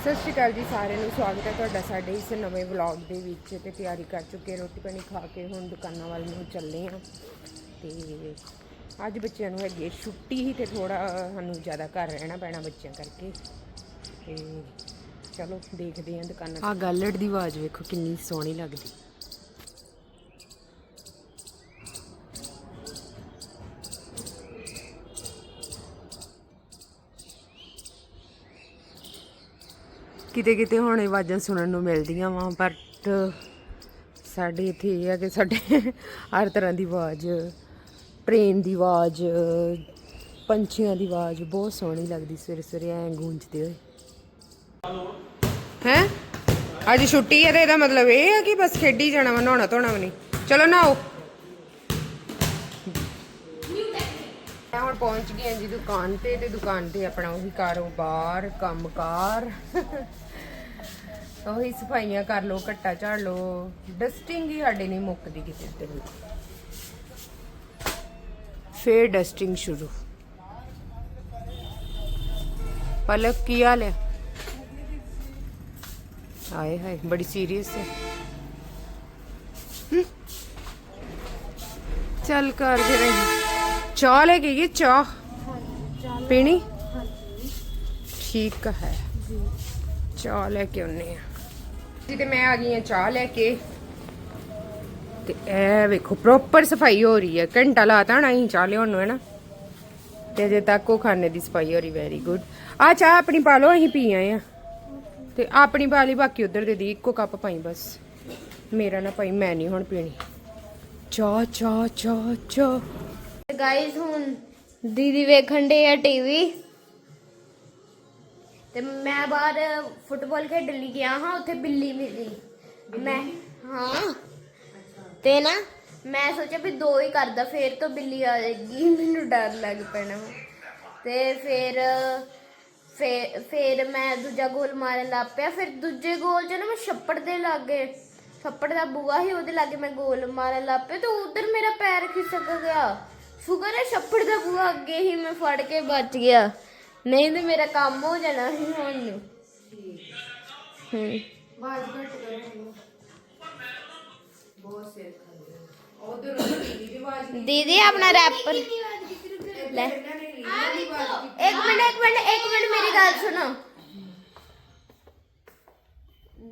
ਸਤਿ ਸ਼੍ਰੀ ਅਕਾਲ ਜੀ ਸਾਰਿਆਂ ਨੂੰ, ਸਵਾਗਤ ਹੈ ਤੁਹਾਡਾ ਸਾਡੇ ਇਸ ਨਵੇਂ ਵਲੌਗ ਦੇ ਵਿੱਚ ਤੇ ਤਿਆਰੀ ਕਰ ਚੁੱਕੇ ਰੋਟੀ ਪਾਣੀ ਖਾ ਕੇ ਹੁਣ ਦੁਕਾਨਾਂ ਵੱਲ ਨੂੰ ਚੱਲੇ ਆ ਤੇ ਅੱਜ ਬੱਚਿਆਂ ਨੂੰ ਹੈਗੀ ਹੈ ਛੁੱਟੀ ਹੀ ਤੇ ਥੋੜਾ ਸਾਨੂੰ ਜ਼ਿਆਦਾ ਘਰ ਰਹਿਣਾ ਪੈਣਾ ਬੱਚਿਆਂ ਕਰਕੇ। ਤੇ ਚਲੋ ਦੇਖਦੇ ਹਾਂ ਦੁਕਾਨਾਂ ਆ ਗਾਲੜ ਦੀ ਆਵਾਜ਼ ਵੇਖੋ ਕਿੰਨੀ ਸੋਹਣੀ ਲੱਗਦੀ। ਕਿਤੇ ਕਿਤੇ ਹੁਣ ਆਵਾਜ਼ਾਂ ਸੁਣਨ ਨੂੰ ਮਿਲਦੀਆਂ ਵਾ ਬਟ ਸਾਡੇ ਇੱਥੇ ਇਹ ਆ ਕਿ ਸਾਡੇ ਹਰ ਤਰ੍ਹਾਂ ਦੀ ਆਵਾਜ਼ ਟ੍ਰੇਨ ਦੀ ਆਵਾਜ਼, ਪੰਛੀਆਂ ਦੀ ਆਵਾਜ਼ ਬਹੁਤ ਸੋਹਣੀ ਲੱਗਦੀ ਸਵੇਰੇ ਸਵੇਰੇ ਐਂ ਗੂੰਜਦੇ ਹੋਏ। ਹੈ? ਅੱਜ ਛੁੱਟੀ ਹੈ ਤੇ ਇਹਦਾ ਮਤਲਬ ਇਹ ਹੈ ਕਿ ਬਸ ਖੇਡੀ ਜਾਣਾ ਵਾ ਨਹਾਉਣਾ ਧੋਣਾ ਵੀ ਨਹੀਂ। ਚਲੋ ਨਹਾਓ। ਮੈਂ ਹੁਣ ਪਹੁੰਚ ਗਈ ਹਾਂ ਜੀ ਦੁਕਾਨ ਤੇ ਤੇ ਦੁਕਾਨ ਤੇ ਆਪਣਾ ਉਹੀ ਕਾਰੋਬਾਰ, ਕੰਮਕਾਰ। ਉਹੀ ਸਫਾਈਆਂ ਕਰ ਲੋ ਘੱਟਾ ਝਾੜ ਲੋ ਡਸਟਿੰਗ ਹੀ ਸਾਡੇ ਨਹੀਂ ਮੁੱਕਦੀ ਕਿਤੇ ਤੇ ਵੀ। ਫੇਰ ਡਸਟਿੰਗ ਸ਼ੁਰੂ। ਪਲਕ ਕੀ ਹਾਲ ਹੈ? ਆਏ ਹਾਏ, ਬੜੀ ਸੀਰੀਅਸ ਹੈ। ਚੱਲ ਕਰ ਫਿਰ ਅਸੀਂ। ਚਾਹ ਲੈ ਕੇ ਗਈ ਚਾਹ? ਪੀਣੀ? ਠੀਕ ਹੈ। ਚਾਹ ਲੈ ਕੇ ਆਉਨੇ ਆ ਜੀ ਤੇ ਮੈਂ ਆ ਗਈ ਆ ਚਾਹ ਲੈ ਕੇ। ਤੇ ਇਹ ਵੇਖੋ ਪ੍ਰੋਪਰ ਸਫ਼ਾਈ ਹੋ ਰਹੀ ਹੈ। ਘੰਟਾ ਲਾਤਾ ਨਾ ਅਸੀਂ ਚਾਹ ਲਿਆਉਣ ਨੂੰ ਹੈ ਨਾ? ਤੇ ਅਜੇ ਤੱਕ ਉਹ ਖਾਣੇ ਦੀ ਸਫ਼ਾਈ ਹੋ ਰਹੀ ਵੈਰੀ ਗੁੱਡ ਆ ਚਾਹ ਆਪਣੀ ਪਾ ਲਓ ਅਸੀਂ ਪੀ ਆਏ ਆ ਤੇ ਆਪਣੀ ਪਾ ਲਈ ਬਾਕੀ ਉਧਰ ਦੇ ਦੀ ਇੱਕੋ ਕੱਪ ਪਾਈ ਬਸ। ਮੇਰਾ ਨਾ ਭਾਈ ਮੈਂ ਨਹੀਂ ਹੁਣ ਪੀਣੀ। ਚਾਹ ਚਾਹ ਚਾਹ ਚਾਹ। ਗਾਇਸ ਹੁਣ ਦੀਦੀ ਵੇਖਣ ਦੇ ਆ ਟੀਵੀ ਤੇ ਮੈਂ ਬਾਹਰ ਫੁੱਟਬਾਲ ਖੇਡਣ ਲਈ ਗਿਆ ਹਾਂ ਉੱਥੇ ਬਿੱਲੀ ਮਿਲੀ। ਮੈਂ ਹਾਂ। ਤੇ ਨਾ ਮੈਂ ਸੋਚਿਆ ਵੀ ਦੋ ਹੀ ਕਰਦਾ ਫੇਰ ਤੋਂ ਬਿੱਲੀ ਆ ਜਾਏਗੀ। ਮੈਨੂੰ ਡਰ ਲੱਗ ਪੈਣਾ। ਤੇ ਫਿਰ ਫੇਰ ਫਿਰ ਮੈਂ ਦੂਜਾ ਗੋਲ ਮਾਰਨ ਲੱਗ ਪਿਆ। ਫਿਰ ਦੂਜੇ ਗੋਲ 'ਚ ਨਾ ਮੈਂ ਛੱਪੜ ਦੇ ਲਾਗੇ ਛੱਪੜ ਦਾ ਬੂਆ ਸੀ ਉਹਦੇ ਲਾਗੇ ਮੈਂ ਗੋਲ ਮਾਰਨ ਲੱਗ ਪਿਆ। ਤੇ ਉਧਰ ਮੇਰਾ ਪੈਰ ਖਿਸਕ ਗਿਆ। ਸ਼ੁਕਰ ਹੈ ਛੱਪੜ ਦਾ ਬੂਆ ਅੱਗੇ ਹੀ ਮੈਂ ਫੜ ਕੇ ਬਚ ਗਿਆ ਨਹੀਂ ਤੇ ਮੇਰਾ ਕੰਮ ਹੋ ਜਾਣਾ ਸੀ ਹੁਣ ਨੂੰ ਹੂੰ ਬਾਜ ਘਟ ਕਰੋ ਬਹੁਤ ਸਿਰ ਖਾਂਦੇ ਉਧਰ ਉਹਦੀ ਦੀ ਆਵਾਜ਼ ਦੀਦੀ ਆਪਣਾ ਰੈਪਰ ਲੈ ਇਹਨਾਂ ਨੇ ਰੀਨਾ ਦੀ ਆਵਾਜ਼ ਇੱਕ ਮਿੰਟ ਇੱਕ ਮਿੰਟ ਇੱਕ ਮਿੰਟ ਮੇਰੀ ਗੱਲ ਸੁਣੋ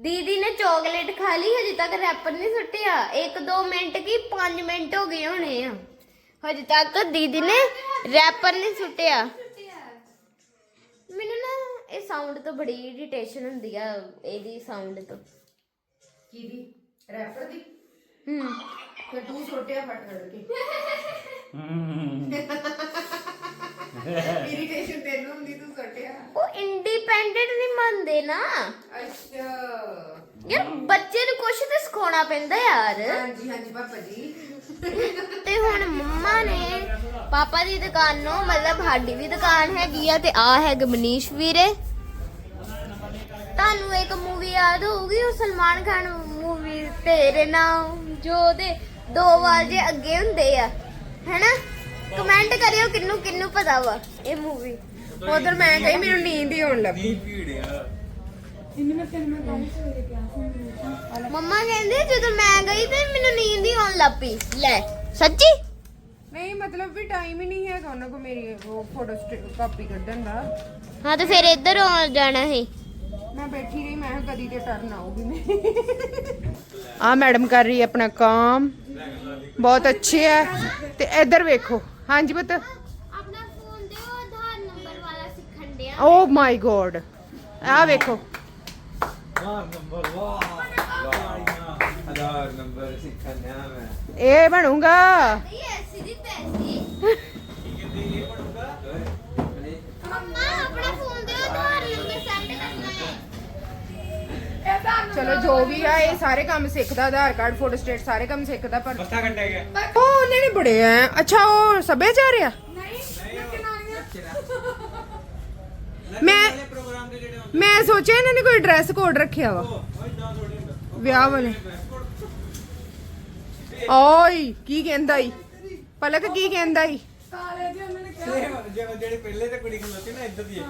ਦੀਦੀ ਨੇ ਚਾਕਲੇਟ ਖਾ ਲਈ ਹਜੇ ਤੱਕ ਰੈਪਰ ਨਹੀਂ ਸੁੱਟਿਆ 1-2 ਮਿੰਟ ਕੀ 5 ਮਿੰਟ ਹੋ ਗਏ ਹੋਣੇ ਆ ਹਜੇ ਤੱਕ ਦੀਦੀ ਨੇ ਰੈਪਰ ਨਹੀਂ ਸੁੱਟਿਆ। ਮੈਨੂੰ ਨਾ ਇਹ ਸਾਊਂਡ ਤੋਂ ਬੜੀ ਇਰੀਟੇਸ਼ਨ ਹੁੰਦੀ ਆ ਇਹਦੀ ਸਾਊਂਡ ਤੋਂ। ਕਿਹਦੀ? ਰੈਪਰ ਦੀ? ਹੂੰ। ਫਿਰ ਤੂੰ ਛੋਟਿਆ ਫੜ ਫੜ ਕੇ। ਇਰੀਟੇਸ਼ਨ ਤੈਨੂੰ ਹੁੰਦੀ ਤੂੰ ਛੋਟਿਆ ਉਹ ਇੰਡੀਪੈਂਡੈਂਟ ਨਹੀਂ ਮੰਨਦੇ ਨਾ। ਅੱਛਾ। ਯਾਰ ਬੱਚੇ ਨੂੰ ਕੁਛ ਤੇ ਸਿਖਾਉਣਾ ਪੈਂਦਾ ਯਾਰ। ਹਾਂਜੀ ਹਾਂਜੀ ਪਾਪਾ ਜੀ। ਤੇ ਹੁਣ ਮੰਮਾ ਨੇ ਪਾਪਾ ਦੀ ਦੁਕਾਨ ਨੂੰ ਮਤਲਬ ਸਾਡੀ ਵੀ ਦੁਕਾਨ ਹੈਗੀ ਆ ਤੇ ਆ ਹੈਗਾ ਮਨੀਸ਼ ਵੀਰੇ। ਤੁਹਾਨੂੰ ਇੱਕ ਮੂਵੀ ਯਾਦ ਹੋਊਗੀ ਉਹ ਸਲਮਾਨ ਖਾਨ ਮੂਵੀ ਤੇਰੇ ਨਾਮ ਜੋ ਉਹਦੇ ਦੋ ਵਾਰ ਜੇ ਅੱਗੇ ਹੁੰਦੇ ਆ ਹੈਨਾ? ਕਮੈਂਟ ਕਰਿਓ ਕਿੰਨੂੰ ਕਿੰਨੂੰ ਪਤਾ ਵਾ ਇਹ ਮੂਵੀ ਉਧਰ ਮੈਂ ਕਹੀ ਮੈਨੂੰ ਨੀਂਦ ਹੀ ਆਉਣ ਲੱਗੀ। ਮੰਮਾ ਕਹਿੰਦੇ ਜਦੋਂ ਮੈਂ ਗਈ ਤੇ ਮੈਨੂੰ ਨੀਂਦ ਹੀ ਆਉਣ ਲੱਗ ਪਈ। ਲੈ ਸੱਚੀ? ਨਹੀਂ ਮਤਲਬ ਵੀ ਟਾਈਮ ਹੀ ਨਹੀਂ ਹੈਗਾ ਉਹਨਾਂ ਕੋ ਮੇਰੀ ਉਹ ਫੋਟੋ ਕਾਪੀ ਕੱਢਣ ਦਾ। ਹਾਂ ਤੇ ਫਿਰ ਇੱਧਰ ਆ ਜਾਣਾ ਸੀ। ਮੈਂ ਬੈਠੀ ਰਹੀ ਮੈਂ ਕਿਹਾ ਕਦੀ ਤੇ ਟਰਨ ਆਊਗੀ ਮੈਂ ਆ ਮੈਡਮ ਕਰ ਰਹੀ ਹੈ ਆਪਣਾ ਕੰਮ। ਬਹੁਤ ਅੱਛੇ ਹੈ ਤੇ ਇੱਧਰ ਵੇਖੋ। ਹਾਂਜੀ ਪੁੱਤ। ਆਪਣਾ ਫੋਨ ਦੇ ਉਹ ਆਧਾਰ ਨੰਬਰ ਵਾਲਾ ਸਿੱਖਣ ਡਿਆ। ਓ ਮਾਈ ਗੋਡ ਆ ਵੇਖੋ। ਆਧਾਰ ਨੰਬਰ ਵਾਹ ਆਧਾਰ ਨੰਬਰ ਸਿੱਖਣਿਆ ਮੈਂ ਇਹ ਬਣੂਗਾ ਇਹ ਐਸੀ ਦੀ ਤੈਸੀ ਮੰਮਾ ਆਪਣਾ ਫੋਨ ਦੇ ਆਧਾਰ ਨੰਬਰ ਸੈਂਡ ਕਰਨਾ ਹੈ ਚਲੋ ਜੋ ਵੀ ਆ ਇਹ ਸਾਰੇ ਕੰਮ ਸਿੱਖਦਾ ਆਧਾਰ ਕਾਰਡ ਫੋਟੋ ਸਟੇਟ ਸਾਰੇ ਕੰਮ ਸਿੱਖਦਾ ਪਰ ਬਸਤਾ ਕੱਟਿਆ ਗਿਆ ਉਹ ਉਹਨੇ ਨੇ ਬੜੇ ਆ ਅੱਛਾ ਉਹ ਸੱਭਿਆਚਾਰ ਆ ਮੈਂ ਪ੍ਰੋਗਰਾਮ ਦੇ ਜਿਹੜੇ ਮੈਂ ਸੋਚਿਆ ਇਹਨਾਂ ਨੇ ਕੋਈ ਡਰੈਸ ਕੋਡ ਰੱਖਿਆ ਵਾ। ਵਿਆਹ ਵਾਲੇ। ਓਏ ਕੀ ਕਹਿੰਦਾ ਈ? ਪਲਕ ਕੀ ਕਹਿੰਦਾ ਈ? ਸੇਮ ਜਿਵੇਂ ਜਿਹੜੀ ਪਹਿਲੇ ਤੇ ਕੁੜੀ ਖਲੋਤੀ ਨਾ ਇੱਧਰ ਦੀ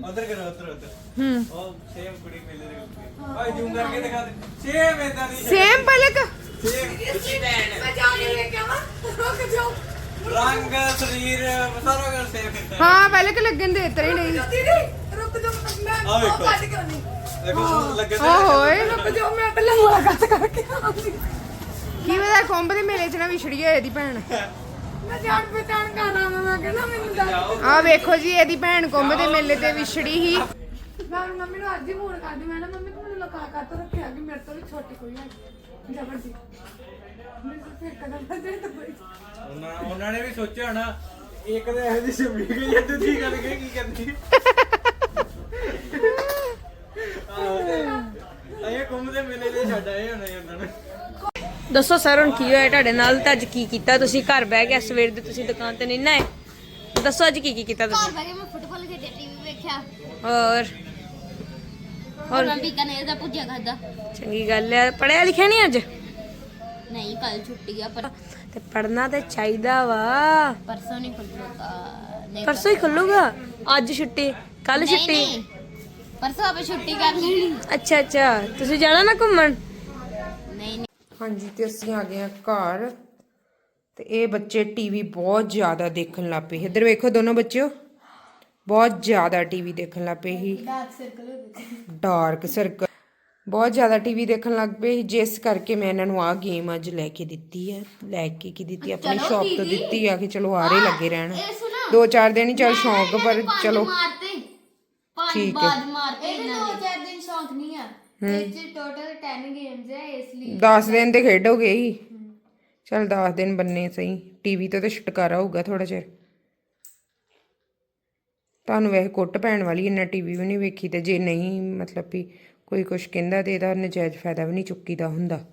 ਉਧਰ ਕਰੋ ਉਧਰ ਉਧਰ ਹੂੰ ਉਹ ਸੇਮ ਕੁੜੀ ਪਹਿਲੇ ਤੇ ਖਲੋਤੀ ਓਏ ਜ਼ੂਮ ਕਰਕੇ ਦਿਖਾ ਦੇ ਸੇਮ ਇਦਾਂ ਦੀ ਸੇਮ ਪਲਕ ਸੇਮ ਮੈਂ ਜਾ ਕੇ ਲੈ ਕੇ ਆਵਾਂ ਰੁਕ ਜਾਓ ਰੰਗ ਸਰੀਰ ਸਾਰਾ ਕੁਝ ਸੇਮ ਹਾਂ ਪਲਕ ਲੱਗਣ ਦੇ ਇਤਰੇ ਨਹੀਂ। ਦੀਦੀ ਰੁਕ ਜਾਓ ਮੈਂ ਆਹ ਵੇਖੋ। ਕੱਢ ਕਿਉਂ ਨਹੀਂ ਦੇਖੋ ਲੱਗੇ ਓ ਹੋਏ ਰੁਕ ਜਾਓ ਮੈਂ ਪਹਿਲਾਂ ਮੁਲਾਕਾਤ ਕਰਕੇ ਆਉਂਦੀ। ਕੀ ਪਤਾ ਕੁੰਭ ਦੇ ਮੇਲੇ 'ਚ ਨਾ ਵਿਛੜੀ ਹੋਏ ਇਹਦੀ ਭੈਣ। ਮੈਂ ਜਾਣ ਪਛਾਣ ਆਵਾਂ ਮੈਂ ਕਹਿੰਦਾ ਮੈਨੂੰ ਦੱਸ। ਆ ਵੇਖੋ ਜੀ ਇਹਦੀ ਭੈਣ ਕੁੰਭ ਦੇ ਮੇਲੇ ਤੇ ਵਿਛੜੀ ਹੀ। ਮੈਂ ਆਪਣੀ ਮੰਮੀ ਨੂੰ ਅੱਜ ਹੀ ਫੋਨ ਕਰਦੀ ਮੈਂ ਨਾ ਮੰਮੀ ਤੂੰ ਮੈਨੂੰ ਲੁਕਾ ਕਰ ਤੋ ਰੱਖਿਆ ਕਿ ਮੇਰੇ ਤੋਂ ਵੀ ਛੋਟੀ ਕੋਈ ਹੈ। ਜਬਰ ਜੀ। ਮੈਨੂੰ ਫਿਰ ਕਦਮ ਬਜੇ ਤਾਂ ਕੋਈ ਉਹਨਾਂ ਉਹਨਾਂ ਨੇ ਵੀ ਸੋਚਿਆ ਹੋਣਾ ਇੱਕ ਤਾਂ ਇਹੋ ਜਿਹੀ ਸ਼ਮੀ ਗਈ ਹੈ ਦੂਜੀ ਗੱਲ ਕੀ ਕੀ ਕਰਦੀ ਆਏ ਕੁੰਭ ਦੇ ਮੇਲੇ ਦੇ ਛੱਡ ਆਏ ਹੋਣੇ ਉਹਨਾਂ ਨੇ। ਦੱਸੋ ਸਰ ਹੁਣ ਕੀ ਹੋਇਆ ਤੁਹਾਡੇ ਨਾਲ? ਤੇ ਅੱਜ ਕੀ ਕੀਤਾ ਤੁਸੀਂ? ਘਰ ਬਹਿ ਕੇ ਸਵੇਰ ਦੇ ਤੁਸੀਂ ਦੁਕਾਨ ਤੇ ਨਹੀਂ ਨਾ ਆਏ? ਦੱਸੋ ਅੱਜ ਕੀ ਕੀ ਕੀਤਾ ਘਰ ਤੁਸੀਂ ਬੈ ਕੇ ਮੈਂ ਫੁੱਟਬਾਲ ਖੇਡਿਆ ਟੀਵੀ ਵੇਖਿਆ। ਹੋਰ? ਹੋਰ? ਮੈਂ ਬੀਕਾਨੇਰ ਦਾ ਭੁੱਜਿਆ ਖਾਦਾ ਚੰਗੀ ਗੱਲ ਹੈ ਪੜਿਆ ਲਿਖਿਆ ਨਹੀਂ ਅੱਜ? ਨਹੀਂ ਕੱਲ ਛੁੱਟੀ ਆ ਪਰ ਤੇ ਪੜਨਾ ਤੇ ਚਾਹੀਦਾ ਵਾ। ਪਰਸੋਂ ਨਹੀਂ ਖੁੱਲੂਗਾ। ਨਹੀਂ ਪਰਸੋਂ ਹੀ ਖੁੱਲੂਗਾ? ਅੱਜ ਛੁੱਟੀ? ਕੱਲ ਨਹੀਂ, ਛੁੱਟੀ? ਨਹੀਂ। ਪਰਸੋਂ ਆਪਾਂ ਛੁੱਟੀ ਕਰ ਲੈਣੀ ਅੱਛਾ ਅੱਛਾ। ਤੁਸੀਂ ਜਾਣਾ ਨਾ ਘੁੰਮਣ? ਨਹੀਂ ਨਹੀਂ। ਹਾਂਜੀ ਤੇ ਅਸੀਂ ਆ ਗਏ ਆ ਘਰ। ਤੇ ਇਹ ਬੱਚੇ ਟੀਵੀ ਬਹੁਤ ਜ਼ਿਆਦਾ ਦੇਖਣ ਲੱਗ ਪਏ ਇੱਧਰ ਵੇਖੋ ਦੋਨੋਂ ਬੱਚਿਓ। ਬਹੁਤ ਜ਼ਿਆਦਾ ਟੀਵੀ ਦੇਖਣ ਲੱਗ ਪਏ ਸੀ। ਡਾਰਕ ਸਰਕਲ ਬਹੁਤ ਜ਼ਿਆਦਾ ਟੀਵੀ ਦੇਖਣ ਲੱਗ ਪਏ ਸੀ, ਜਿਸ ਕਰਕੇ ਮੈਂ ਇਹਨਾਂ ਨੂੰ ਆ ਗੇਮ ਅੱਜ ਲੈ ਕੇ ਦਿੱਤੀ ਹੈ। ਲੈ ਕੇ ਕੀ ਦਿੱਤੀ? ਆਪਣੀ ਸ਼ਾਪ ਤੋਂ ਦਿੱਤੀ ਆ ਕਿ ਚਲੋ ਆਰੇ ਲੱਗੇ ਰਹਿਣ। ਦੋ ਚਾਰ ਦਿਨ ਹੀ ਚੱਲ ਸ਼ੌਂਕ ਪਰ ਚਲੋ। ਪੰਜ ਠੀਕ ਹੈ। ਬਾਜ ਮਾਰਤੇ ਇਹਦੇ ਦੋ ਚਾਰ ਦਿਨ ਸ਼ੌਂਕ ਨਹੀਂ ਆ। ਤੇ ਚ ਟੋਟਲ 10 ਗੇਮਸ ਹੈ ਇਸ ਲਈ 10 ਦਿਨ ਤੇ ਖੇਡੋਗੇ ਹੀ। ਚਲ 10 ਦਿਨ ਬੰਨੇ ਸਹੀ। ਟੀਵੀ ਤੋਂ ਤਾਂ ਛੁਟਕਾਰਾ ਹੋਊਗਾ ਥੋੜਾ ਚਿਰ ਤੁਹਾਨੂੰ ਵੈਸੇ ਕੁੱਟ ਪੈਣ ਵਾਲੀ ਇੰਨਾ ਟੀਵੀ ਵੀ ਨਹੀਂ ਵੇਖੀ ਤੇ ਜੇ ਨਹੀਂ ਮਤਲਬ ਵੀ ਕੋਈ ਕੁਝ ਕਹਿੰਦਾ ਤੇ ਇਹਦਾ ਨਜਾਇਜ਼ ਫਾਇਦਾ ਵੀ ਨਹੀਂ ਚੁੱਕੀਦਾ ਹੁੰਦਾ।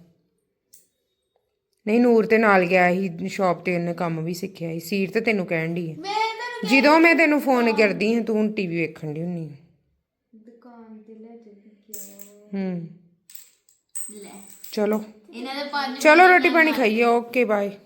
ਨਹੀਂ ਨੂਰ ਤੇ ਨਾਲ ਗਿਆ ਸੀ ਸ਼ਾਪ ਤੇ ਉਹਨੇ ਕੰਮ ਵੀ ਸਿੱਖਿਆ ਸੀ। ਸੀਰ ਤੇ ਤੈਨੂੰ ਕਹਿਣ ਦੀ ਹੈ ਮੈਂ ਤੁਹਾਨੂੰ ਜਦੋਂ ਮੈਂ ਤੈਨੂੰ ਫੋਨ ਕਰਦੀ ਹਾਂ ਤੂੰ ਟੀਵੀ ਵੇਖਣ ਦੀ ਹੁੰਨੀ ਹੈ ਹੂੰ। ਲੈ। ਚਲੋ। ਇਹਨਾਂ ਦੇ ਪੰਜ ਚਲੋ ਰੋਟੀ ਪਾਣੀ ਖਾਈਏ। Okay bye